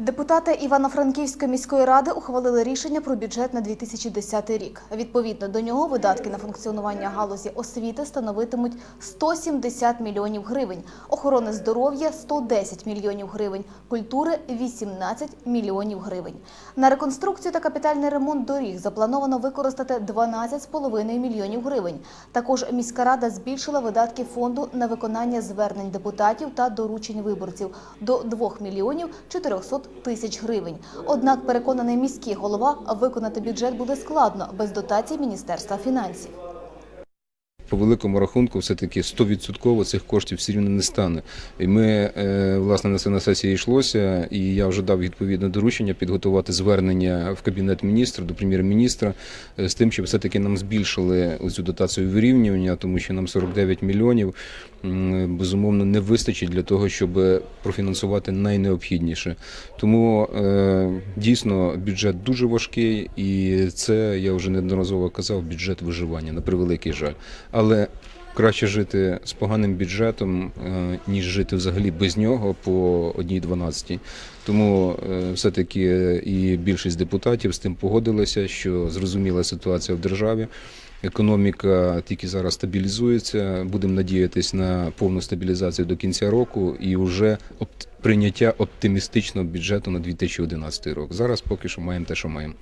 Депутати Івано-Франківської міської ради ухвалили рішення про бюджет на 2010 рік. Відповідно до нього видатки на функціонування галузі освіти становитимуть 170 мільйонів гривень, охорони здоров'я 110 мільйонів гривень, культури 18 мільйонів гривень. На реконструкцію та капітальний ремонт доріг заплановано використати 12,5 мільйонів гривень. Також міська рада збільшила видатки фонду на виконання звернень депутатів та доручень виборців до 2 мільйонів 400 тисяч гривень. Однак, переконаний міський голова, виконати бюджет буде складно без дотацій Міністерства фінансів. По великому рахунку, все-таки 100% цих коштів все рівно не стане. І ми, е, власне, на це на сесії йшлося, і я вже дав відповідне доручення підготувати звернення в Кабінет міністра до прем'єр-міністра е, з тим, щоб все-таки нам збільшили цю дотацію вирівнювання, тому що нам 49 мільйонів безумовно не вистачить для того, щоб профінансувати найнеобхідніше. Тому е, дійсно бюджет дуже важкий, і це я вже неодноразово казав, бюджет виживання на превеликий жаль. Але краще жити з поганим бюджетом, е, ніж жити взагалі без нього по одній 12. Тому е, все-таки і більшість депутатів з тим погодилися, що зрозуміла ситуація в державі. Економіка тільки зараз стабілізується. Будемо надіятися на повну стабілізацію до кінця року і вже опт- прийняття оптимістичного бюджету на 2011 рік. Зараз поки що маємо те, що маємо.